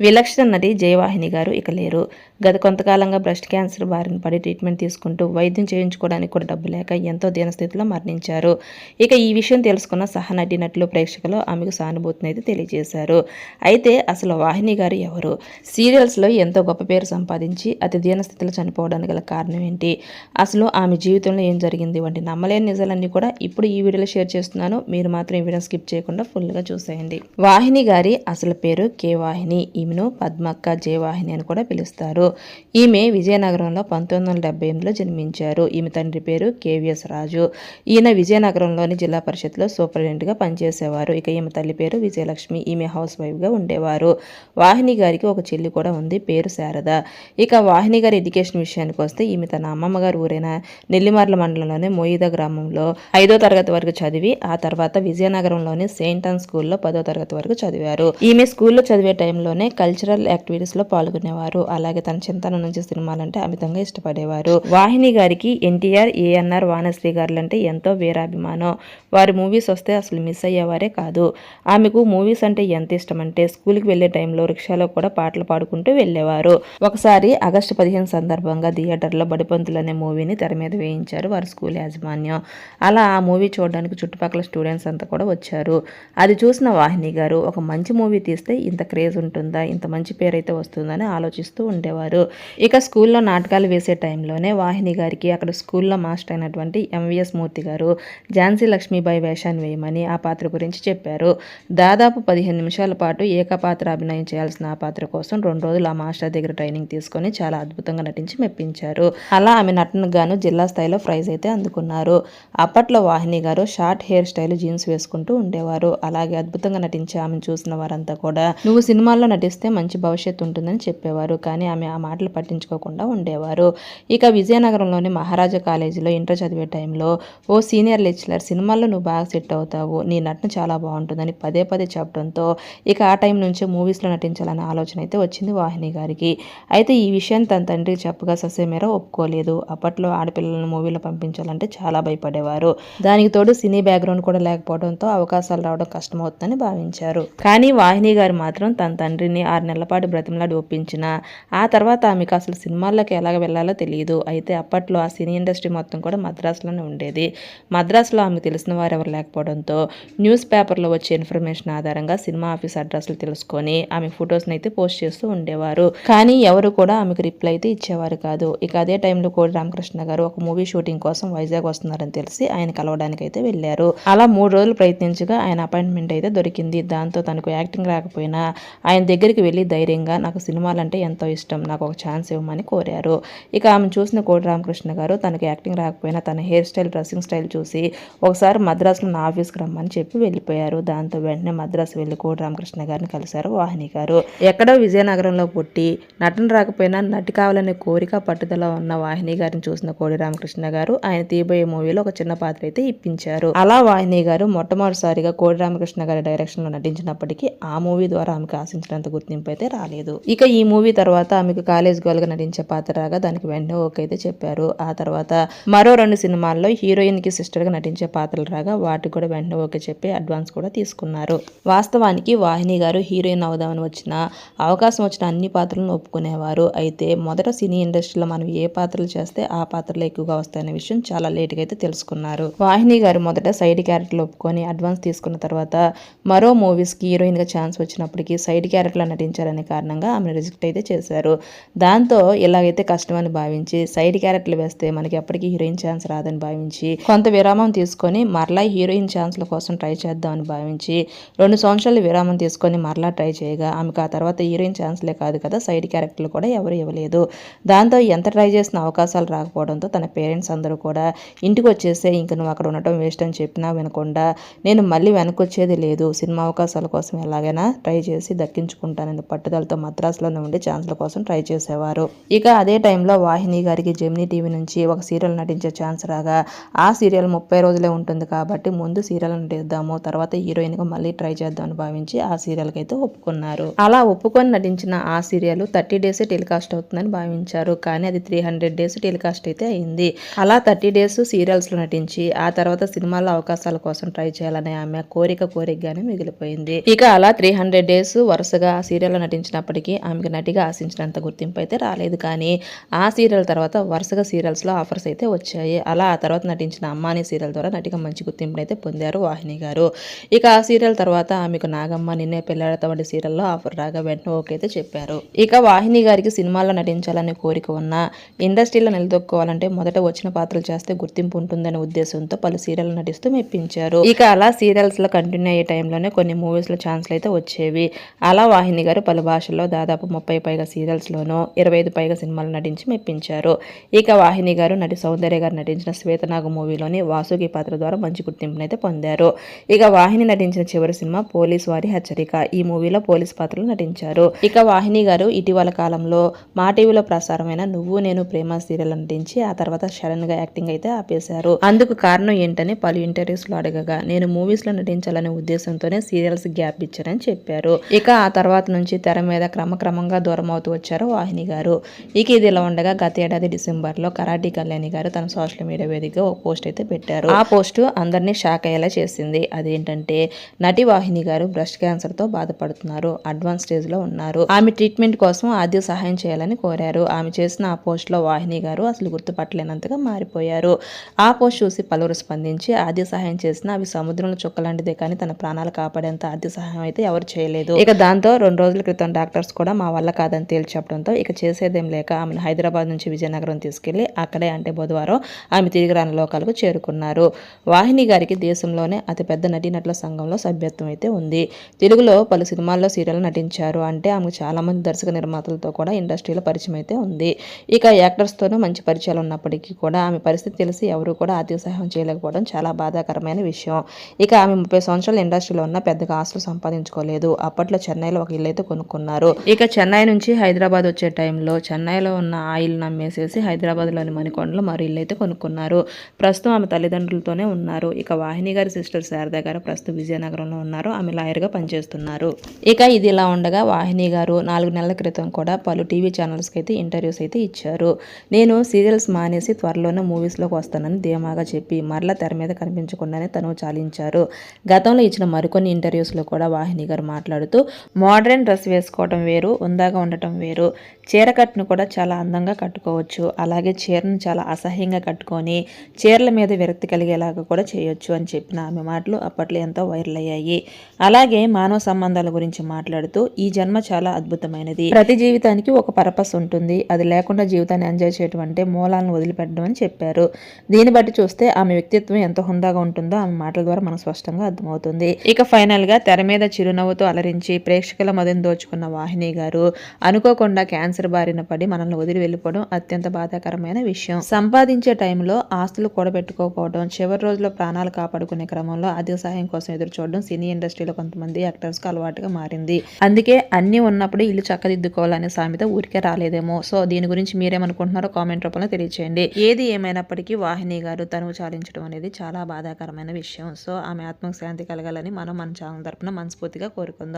విలక్షణ నటి జయవాహిని గారు ఇక లేరు. గత కొంతకాలంగా బ్రెస్ట్ క్యాన్సర్ బారిన పడి ట్రీట్మెంట్ తీసుకుంటూ వైద్యం చేయించుకోవడానికి కూడా డబ్బు లేక ఎంతో దీనస్థితిలో మరణించారు. ఇక ఈ విషయం తెలుసుకున్న సహనటి నటులు ప్రేక్షకులు ఆమెకు సానుభూతిని అయితే తెలియజేశారు. అయితే అసలు వాహిని గారు ఎవరు? సీరియల్స్లో ఎంతో గొప్ప పేరు సంపాదించి అతి దీనస్థితిలో చనిపోవడానికి గల కారణం ఏంటి? అసలు ఆమె జీవితంలో ఏం జరిగింది? వంటి నమ్మలేని నిజాలన్నీ కూడా ఇప్పుడు ఈ వీడియోలో షేర్ చేస్తున్నాను. మీరు మాత్రం ఈ వీడియో స్కిప్ చేయకుండా ఫుల్గా చూసేయండి. వాహిని గారి అసలు పేరు కే వాహిని. ఈమెను పద్మక్క జయవాహిని అని కూడా పిలుస్తారు. ఈమె విజయనగరంలో పంతొమ్మిది వందల డెబ్బై ఎనిమిదిలో జన్మించారు. ఈమె తండ్రి పేరు కేవీఎస్ రాజు. ఈయన విజయనగరంలోని జిల్లా పరిషత్లో సూపరింటెండెంట్గా పనిచేసేవారు. ఇక ఈమె తల్లి పేరు విజయలక్ష్మి. ఈమె హౌస్ వైఫ్గా ఉండేవారు. వాహిని గారికి ఒక చెల్లి కూడా ఉంది. పేరు శారద. ఇక వాహిని గారి ఎడ్యుకేషన్ విషయానికి వస్తే ఈమె తన అమ్మమ్మ గారు ఊరైన నెల్లిమర్ల మండలంలోని మోయిద గ్రామంలో ఐదో తరగతి వరకు చదివి ఆ తర్వాత విజయనగరంలోని సెయింట్ అన్ స్కూల్లో పదో తరగతి వరకు చదివారు. ఈమె స్కూల్లో చదివే టైంలోనే కల్చరల్ యాక్టివిటీస్లో పాల్గొనేవారు. అలాగే తన చింతన నుంచి సినిమాలంటే అమితంగా ఇష్టపడేవారు. వాహిని గారికి ఎన్టీఆర్ ఏఎన్ఆర్ వానశ్రీ గారులు అంటే ఎంతో వీరాభిమానం. వారి మూవీస్ వస్తే అసలు మిస్ అయ్యేవారే కాదు. ఆమెకు మూవీస్ అంటే ఎంత ఇష్టం అంటే స్కూల్కి వెళ్ళే టైంలో రిక్షాలో కూడా పాటలు పాడుకుంటూ వెళ్ళేవారు. ఒకసారి ఆగస్టు పదిహేను సందర్భంగా థియేటర్లో బడిపంతులు అనే మూవీని తెర మీద వేయించారు వారి స్కూల్ యాజమాన్యం. అలా ఆ మూవీ చూడడానికి చుట్టుపక్కల స్టూడెంట్స్ అంతా కూడా వచ్చారు. అది చూసిన వాహిని గారు ఒక మంచి మూవీ తీస్తే ఇంత క్రేజ్ ఉంటుందా? ఇంత మంచి పేరు అయితే వస్తుందని ఆలోచిస్తూ ఉండేవారు. ఇక స్కూల్లో నాటకాలు వేసే టైంలోనే వాహిని గారికి అక్కడ స్కూల్లో మాస్టర్ అయినటువంటి ఎంవిఎస్ మూర్తి గారు ఝాన్సీ లక్ష్మీబాయి వేషాన్ని వేయమని ఆ పాత్ర గురించి చెప్పారు. దాదాపు పదిహేను నిమిషాల పాటు ఏకపాత్ర అభినయం చేయాల్సిన ఆ పాత్ర కోసం రెండు రోజులు ఆ మాస్టర్ దగ్గర ట్రైనింగ్ తీసుకొని చాలా అద్భుతంగా నటించి మెప్పించారు. అలా ఆమె నటనకు గాను జిల్లా స్థాయిలో ప్రైజ్ అయితే అందుకున్నారు. అప్పట్లో వాహిని గారు షార్ట్ హెయిర్ స్టైల్ జీన్స్ వేసుకుంటూ ఉండేవారు. అలాగే అద్భుతంగా నటించి ఆమెను చూసిన వారంతా కూడా నువ్వు సినిమాల్లో నటిస్తే మంచి భవిష్యత్తు ఉంటుందని చెప్పేవారు. కానీ ఆమె ఆ మాటలు పట్టించుకోకుండా ఉండేవారు. ఇక విజయనగరంలోని మహారాజా కాలేజీలో ఇంటర్ చదివే టైంలో ఓ సీనియర్ లెక్చరర్ సినిమాల్లో నువ్వు బాగా సెట్ అవుతావు. నీ నటన చాలా బాగుంటుందని పదే పదే చెప్పడంతో ఇక ఆ టైం నుంచే మూవీస్లో నటించాలనే ఆలోచన అయితే వచ్చింది వాహిని గారికి. అయితే ఈ విషయాన్ని తన తండ్రికి చెప్పగా ససేమేర ఒప్పుకోలేదు. అప్పట్లో ఆడపిల్లలను మూవీలో పంపించాలంటే చాలా భయపడేవారు. దానికి తోడు సినీ బ్యాక్గ్రౌండ్ కూడా లేకపోవడంతో అవకాశాలు రావడం కష్టమవుతుందని భావించారు. కానీ వాహిని గారు మాత్రం తన తండ్రిని ఆరు నెలల పాటు బ్రతిమలాడి ఒప్పించిన ఆ తర్వాత ఆమెకు అసలు సినిమాల్లోకి ఎలాగ వెళ్ళాలో తెలియదు. అయితే అప్పట్లో ఆ సినీ ఇండస్ట్రీ మొత్తం కూడా మద్రాసులోనే ఉండేది. మద్రాసులో ఆమెకు తెలిసిన వారు ఎవరు లేకపోవడంతో న్యూస్ పేపర్లో వచ్చే ఇన్ఫర్మేషన్ ఆధారంగా సినిమా ఆఫీస్ అడ్రస్లు తెలుసుకొని ఆమె ఫొటోస్ని అయితే పోస్ట్ చేస్తూ ఉండేవారు. కానీ ఎవరు కూడా ఆమెకు రిప్లై అయితే ఇచ్చేవారు కాదు. ఇక అదే టైంలో కోడి రామకృష్ణ గారు ఒక మూవీ షూటింగ్ కోసం వైజాగ్ వస్తున్నారని తెలిసి ఆయన కలవడానికి అయితే వెళ్ళారు. అలా మూడు రోజులు ప్రయత్నించగా ఆయన అపాయింట్మెంట్ అయితే దొరికింది. దాంతో తనకు యాక్టింగ్ రాకపోయినా ఆయన దగ్గర దగ్గరికి వెళ్ళి ధైర్యంగా నాకు సినిమాలంటే ఎంతో ఇష్టం నాకు ఒక ఛాన్స్ ఇవ్వమని కోరారు. ఇక ఆమె చూసిన కోడి రామకృష్ణ గారు తనకి యాక్టింగ్ రాకపోయినా తన హెయిర్ స్టైల్ డ్రెస్సింగ్ స్టైల్ చూసి ఒకసారి మద్రాసులో నా ఆఫీస్కి రమ్మని చెప్పి వెళ్ళిపోయారు. దాంతో వెంటనే మద్రాసు వెళ్ళి కోడి రామకృష్ణ గారిని కలిశారు వాహిని గారు. ఎక్కడో విజయనగరంలో పుట్టి నటన రాకపోయినా నటి కావాలనే కోరిక పట్టుదల ఉన్న వాహిని గారిని చూసిన కోడి రామకృష్ణ గారు ఆయన తీయబోయే మూవీలో ఒక చిన్న పాత్ర అయితే ఇప్పించారు. అలా వాహిని గారు మొట్టమొదటిసారిగా కోడి రామకృష్ణ గారి డైరెక్షన్లో నటించినప్పటికీ ఆ మూవీ ద్వారా ఆమెకు ఆశించినంత గుర్తింపు అయితే రాలేదు. ఇక ఈ మూవీ తర్వాత ఆమెకు కాలేజ్ గర్ల్గా నటించే పాత్ర రాగా దానికి వెంటనే ఓకే అయితే చెప్పారు. ఆ తర్వాత మరో రెండు సినిమాల్లో హీరోయిన్కి సిస్టర్గా నటించే పాత్రలు రాగా వాటికి కూడా వెంటనే ఓకే చెప్పి అడ్వాన్స్ కూడా తీసుకున్నారు. వాస్తవానికి వాహిని గారు హీరోయిన్ అవుదామని వచ్చిన అవకాశం వచ్చిన అన్ని పాత్రలను ఒప్పుకునేవారు. అయితే మొదట సినీ ఇండస్ట్రీలో మనం ఏ పాత్రలు చేస్తే ఆ పాత్రలు ఎక్కువగా వస్తాయనే విషయం చాలా లేట్గా అయితే తెలుసుకున్నారు. వాహిని గారు మొదట సైడ్ క్యారెక్టర్లు ఒప్పుకొని అడ్వాన్స్ తీసుకున్న తర్వాత మరో మూవీస్కి హీరోయిన్గా ఛాన్స్ వచ్చినప్పటికీ సైడ్ క్యారెక్టర్లో నటించారనే కారణంగా ఆమెను రిజెక్ట్ అయితే చేశారు. దాంతో ఇలాగైతే కష్టమని భావించి సైడ్ క్యారెక్టర్లు వేస్తే మనకి ఎప్పటికీ హీరోయిన్ ఛాన్స్ రాదని భావించి కొంత విరామం తీసుకొని మరలా హీరోయిన్ ఛాన్స్ల కోసం ట్రై చేద్దామని భావించి రెండు సంవత్సరాలు విరామం తీసుకొని మరలా ట్రై చేయగా ఆమెకు ఆ తర్వాత హీరోయిన్ ఛాన్స్లే కాదు కదా సైడ్ క్యారెక్టర్లు కూడా ఎవరు ఇవ్వలేదు. దాంతో ఎంత ట్రై చేసిన అవకాశాలు రాకపోవడంతో తన పేరెంట్స్ అందరూ కూడా ఇంటికి వచ్చేస్తే ఇంక నువ్వు అక్కడ ఉండటం వేస్ట్ అని చెప్పినా వినకుండా నేను మళ్ళీ వెనక్కి వచ్చేది లేదు సినిమా అవకాశాల కోసం ఎలాగైనా ట్రై చేసి దక్కించుకుంటాను దక్కించుకుంటానని పట్టుదలతో మద్రాసులోనే ఉండి ఛాన్స్ల కోసం ట్రై చేసేవారు. ఇక అదే టైంలో వాహిని గారికి జెమినీ టీవీ నుంచి ఒక సీరియల్ నటించే ఛాన్స్ రాగా ఆ సీరియల్ ముప్పై రోజులే ఉంటుంది కాబట్టి ముందు సీరియల్ నటిద్దాము తర్వాత హీరోయిన్గా మళ్ళీ ట్రై చేద్దామని భావించి ఆ సీరియల్కి అయితే ఒప్పుకున్నారు. అలా ఒప్పుకొని నటించిన ఆ సీరియల్ థర్టీ డేస్ టెలికాస్ట్ అవుతుందని భావించారు. కానీ అది త్రీ హండ్రెడ్ డేస్ టెలికాస్ట్ అయితే అయింది. అలా థర్టీ డేస్ సీరియల్స్లో నటించి ఆ తర్వాత సినిమాల్లో అవకాశాల కోసం ట్రై చేయాలనే ఆమె కోరిక కోరికగానే మిగిలిపోయింది. ఇక అలా త్రీ హండ్రెడ్ డేస్ వరుసగా సీరియల్లో నటించినప్పటికీ ఆమెకు నటిగా ఆశించినంత గుర్తింపు అయితే రాలేదు. కానీ ఆ సీరియల్ తర్వాత వరుసగా సీరియల్స్లో ఆఫర్స్ అయితే వచ్చాయి. అలా ఆ తర్వాత నటించిన అమ్మాని సీరియల్ ద్వారా నటిగా మంచి గుర్తింపును అయితే పొందారు వాహిని గారు. ఇక ఆ సీరియల్ తర్వాత ఆమెకు నాగమ్మ నిన్నే పెళ్ళాడత వంటి సీరియల్లో ఆఫర్ రాగా వెంటనే ఓకే అయితే చెప్పారు. ఇక వాహిని గారికి సినిమాల్లో నటించాలనే కోరిక ఉన్న ఇండస్ట్రీలో నిలదొక్కోవాలంటే మొదట వచ్చిన పాత్రలు చేస్తే గుర్తింపు ఉంటుందనే ఉద్దేశంతో పలు సీరియల్ నటిస్తూ మెప్పించారు. ఇక అలా సీరియల్స్లో కంటిన్యూ అయ్యే టైంలోనే కొన్ని మూవీస్లో ఛాన్స్లు అయితే వచ్చేవి. అలా వాహిని గారు పలు భాషల్లో దాదాపు ముప్పై పైగా సీరియల్స్లోనూ ఇరవై ఐదు పైగా సినిమాలు నటించి మెప్పించారు. ఇక వాహిని గారు నటి సౌందర్య గారు నటించిన శ్వేతనాగు మూవీలోని వాసుకి పాత్ర ద్వారా మంచి గుర్తింపునైతే పొందారు. ఇక వాహిని నటించిన చివరి సినిమా పోలీస్ వారి హెచ్చరిక. ఈ మూవీలో పోలీస్ పాత్రలో నటించారు. ఇక వాహిని గారు ఇటీవల కాలంలో మా టీవీలో ప్రసారమైన నువ్వు నేను ప్రేమ సీరియల్ నటించి ఆ తర్వాత సడన్గా యాక్టింగ్ అయితే ఆపేశారు. అందుకు కారణం ఏంటని పలు ఇంటర్వ్యూస్లో అడగగా నేను మూవీస్లో నటించాలనే ఉద్దేశంతోనే సీరియల్స్ గ్యాప్ ఇచ్చారని చెప్పారు. ఇక ఆ తర్వాత నుంచి తెర మీద క్రమక్రమంగా దూరం అవుతూ వచ్చారు వాహిని గారు. ఇక ఇది ఇలా ఉండగా గత ఏడాది డిసెంబర్లో కరాటి కళ్యాణి గారు తన సోషల్ మీడియా వేదికగా ఒక పోస్ట్ అయితే పెట్టారు. ఆ పోస్ట్ అందరినీ షాక్ అయ్యేలా చేసింది. అదేంటంటే నటి వాహిని గారు బ్రెస్ట్ క్యాన్సర్తో బాధపడుతున్నారు. అడ్వాన్స్ స్టేజ్లో ఉన్నారు. ఆమె ట్రీట్మెంట్ కోసం ఆద్య సహాయం చేయాలని కోరారు. ఆమె చేసిన ఆ పోస్ట్లో వాహిని గారు అసలు గుర్తుపట్టలేనంతగా మారిపోయారు. ఆ పోస్ట్ చూసి పలువురు స్పందించి ఆద్య సహాయం చేసిన అవి సముద్రంలో చుక్కలాంటిదే కానీ తన ప్రాణాలు కాపాడేంత ఆద్య సహాయం అయితే ఎవరు చేయలేదు. ఇక దాంతో రెండు రోజుల క్రితం డాక్టర్స్ కూడా మా వల్ల కాదని తేల్చి చెప్పడంతో ఇక చేసేదేం లేక ఆమెను హైదరాబాద్ నుంచి విజయనగరం తీసుకెళ్ళి అక్కడే అంటే బుధవారం ఆమె తిరిగి రాని లోకాలకు చేరుకున్నారు. వాహిని గారికి దేశంలోనే అతిపెద్ద నటీనటుల సంఘంలో సభ్యత్వం అయితే ఉంది. తెలుగులో పలు సినిమాల్లో సీరియల్ నటించారు. అంటే ఆమెకు చాలామంది దర్శక నిర్మాతలతో కూడా ఇండస్ట్రీలో పరిచయం అయితే ఉంది. ఇక యాక్టర్స్తోనూ మంచి పరిచయాలు ఉన్నప్పటికీ కూడా ఆమె పరిస్థితి తెలిసి ఎవరు కూడా ఆర్థిక సహాయం చేయలేకపోవడం చాలా బాధాకరమైన విషయం. ఇక ఆమె ముప్పై సంవత్సరాల ఇండస్ట్రీలో ఉన్న పెద్దగా ఆస్తులు సంపాదించుకోలేదు. అప్పట్లో చెన్నైలో ఒక ఇల్లు అయితే కొనుక్కున్నారు. ఇక చెన్నై నుంచి హైదరాబాద్ వచ్చే టైంలో చెన్నైలో ఉన్న ఆయిల్ నమ్మేసేసి హైదరాబాద్లోని మణికొండలో మరో ఇల్లు అయితే కొనుక్కున్నారు. ప్రస్తుతం ఆమె తల్లిదండ్రులతోనే ఉన్నారు. ఇక వాహిని గారి సిస్టర్ శారద గారు ప్రస్తుతం విజయనగరంలో ఉన్నారు. ఆమె లాయర్గా పనిచేస్తున్నారు. ఇక ఇది ఇలా ఉండగా వాహిని గారు నాలుగు నెలల క్రితం కూడా పలు టీవీ ఛానల్స్కి అయితే ఇంటర్వ్యూస్ అయితే ఇచ్చారు. నేను సీరియల్స్ మానేసి త్వరలోనే మూవీస్లోకి వస్తానని ధీమాగా చెప్పి మరలా తెర మీద కనిపించకుండానే తను చాలించారు. గతంలో ఇచ్చిన మరికొన్ని ఇంటర్వ్యూస్లో కూడా వాహిని గారు మాట్లాడుతూ మోడర్న్ డ్రెస్ వేసుకోవడం వేరు ఉందాగా ఉండటం వేరు. చీర కట్టును కూడా చాలా అందంగా కట్టుకోవచ్చు. అలాగే చీరను చాలా అసహ్యంగా కట్టుకొని చీరల మీద విరక్తి కలిగేలాగా కూడా చేయొచ్చు అని చెప్పిన ఆమె మాటలు అప్పట్లో ఎంతో వైరల్ అయ్యాయి. అలాగే మానవ సంబంధాల గురించి మాట్లాడుతూ ఈ జన్మ చాలా అద్భుతమైనది. ప్రతి జీవితానికి ఒక పర్పస్ ఉంటుంది. అది లేకుండా జీవితాన్ని ఎంజాయ్ చేయటం అంటే మూలాలను వదిలిపెట్టడం అని చెప్పారు. దీన్ని బట్టి చూస్తే ఆమె వ్యక్తిత్వం ఎంత హుందాగా ఉంటుందో ఆమె మాటల ద్వారా మనకు స్పష్టంగా అర్థమవుతుంది. ఇక ఫైనల్గా తెర మీద చిరునవ్వుతో అలరించి ప్రేక్షకుల మదిని దోచుకున్న వాహిని గారు అనుకోకుండా క్యాన్సర్ బారిన పడి మనల్ని వదిలి వెళ్ళిపోవడం అత్యంత బాధాకరమైన విషయం. సంపాదించే టైంలో ఆస్తులు కూడబెట్టుకోకపోవడం చివరి రోజుల్లో ప్రాణాలు కాపాడుకునే క్రమంలో అధిక సహాయం కోసం ఎదురు చూడడం సినీ ఇండస్ట్రీలో కొంతమంది యాక్టర్స్కు అలవాటుగా మారింది. అందుకే అన్ని ఉన్నప్పుడు ఇల్లు చక్కదిద్దుకోవాలనే సామెత ఊరికే రాలేదేమో. సో దీని గురించి మీరేమనుకుంటున్నారో కామెంట్ రూపంలో తెలియచేయండి. ఏది ఏమైనప్పటికీ వాహిని గారు తనువు చాలించడం అనేది చాలా బాధాకరమైన విషయం. సో ఆమె ఆత్మకు శాంతి కలగాలని మనం మన ఛానల్ తరపున మనస్ఫూర్తిగా కోరుకుందాం.